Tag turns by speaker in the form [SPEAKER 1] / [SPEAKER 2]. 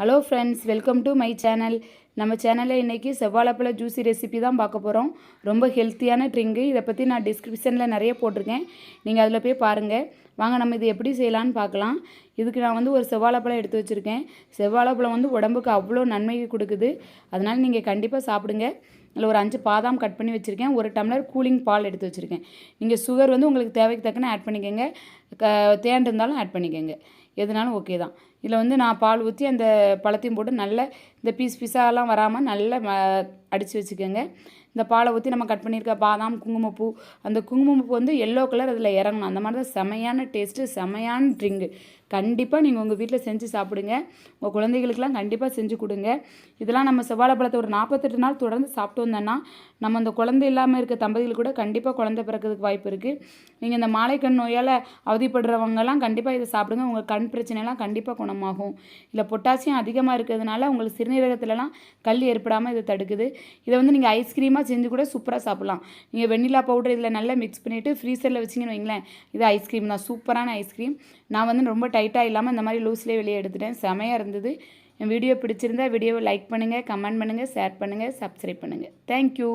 [SPEAKER 1] Hello friends welcome to my channel நம்ம சேனலில் இன்றைக்கி செவ்வாழைப்பழ ஜூஸி ரெசிபி தான் பார்க்க போகிறோம் ரொம்ப ஹெல்த்தியான ட்ரிங்கு இதை பற்றி நான் டிஸ்கிரிப்ஷனில் நிறைய போட்டிருக்கேன். நீங்கள் அதில் போய் பாருங்கள் வாங்க நம்ம இது எப்படி செய்யலான்னு பார்க்கலாம். இதுக்கு நான் வந்து ஒரு செவ்வாழைப்பழம் எடுத்து வச்சுருக்கேன். செவ்வாழைப்பழம் வந்து உடம்புக்கு அவ்வளோ நன்மை கொடுக்குது. அதனால் நீங்கள் கண்டிப்பாக சாப்பிடுங்க. அதில் ஒரு அஞ்சு பாதாம் கட் பண்ணி வச்சுருக்கேன். ஒரு டம்ளர் கூலிங் பால் எடுத்து வச்சுருக்கேன். நீங்கள் சுகர் வந்து உங்களுக்கு தேவைக்கு தக்கன ஆட் பண்ணிக்கோங்க. க தேன் இருந்தாலும் ஆட் பண்ணிக்கோங்க. எதுனாலும் ஓகே தான். இதில் வந்து நான் பால் ஊற்றி அந்த பழத்தையும் போட்டு நல்ல இந்த பீஸ் பீஸாலாம் வராமல் நல்ல ம அடித்து வச்சுக்கோங்க. இந்த பாலை ஊற்றி நம்ம கட் பண்ணியிருக்க பாதாம் குங்குமப்பூ அந்த குங்குமப்பூ வந்து எல்லோ கலர் அதில் இறங்கணும். அந்த மாதிரி தான் செமையான டேஸ்ட்டு செமையான ட்ரிங்கு கண்டிப்பாக நீங்கள் உங்கள் வீட்டில் செஞ்சு சாப்பிடுங்க. உங்கள் குழந்தைகளுக்கெல்லாம் கண்டிப்பாக செஞ்சு கொடுங்க. இதெல்லாம் நம்ம செவ்வாழை பழத்தை ஒரு நாற்பத்தெட்டு நாள் தொடர்ந்து சாப்பிட்டு வந்தோன்னா நம்ம அந்த குழந்தை இல்லாமல் இருக்க தம்பதிகள் கூட கண்டிப்பாக குழந்தை பிறக்கிறதுக்கு வாய்ப்பு இருக்குது நீங்கள் இந்த மாலைக்கண் நோயால் அவதிப்படுறவங்கலாம் கண்டிப்பாக இதை சாப்பிடுங்க. உங்கள் கண் பிரச்சனைலாம் கண்டிப்பாக குணமாகும். இல்லை பொட்டாசியம் அதிகமாக இருக்கிறதுனால உங்களுக்கு சிறுநீரகத்துலலாம் கல் ஏற்படாமல் இதை தடுக்குது. இதை வந்து நீங்கள் ஐஸ்கிரீமாக செஞ்சு கூட சூப்பராக சாப்பிட்லாம். நீங்கள் வெண்ணிலா பவுடர் இதில் நல்லா மிக்ஸ் பண்ணிவிட்டு ஃப்ரீசரில் வச்சிங்கன்னு வைங்களேன் இது ஐஸ்கிரீம் தான். சூப்பரான ஐஸ்கிரீம் நான் வந்து ரொம்ப டைட்டாக இல்லாமல் இந்த மாதிரி லூஸ்லேயே வெளியே எடுத்துட்டேன். செமையாக இருந்தது. என் வீடியோ பிடிச்சிருந்தா வீடியோவை லைக் பண்ணுங்கள் கமெண்ட் பண்ணுங்கள் ஷேர் பண்ணுங்கள் சப்ஸ்கிரைப் பண்ணுங்கள் தேங்க்யூ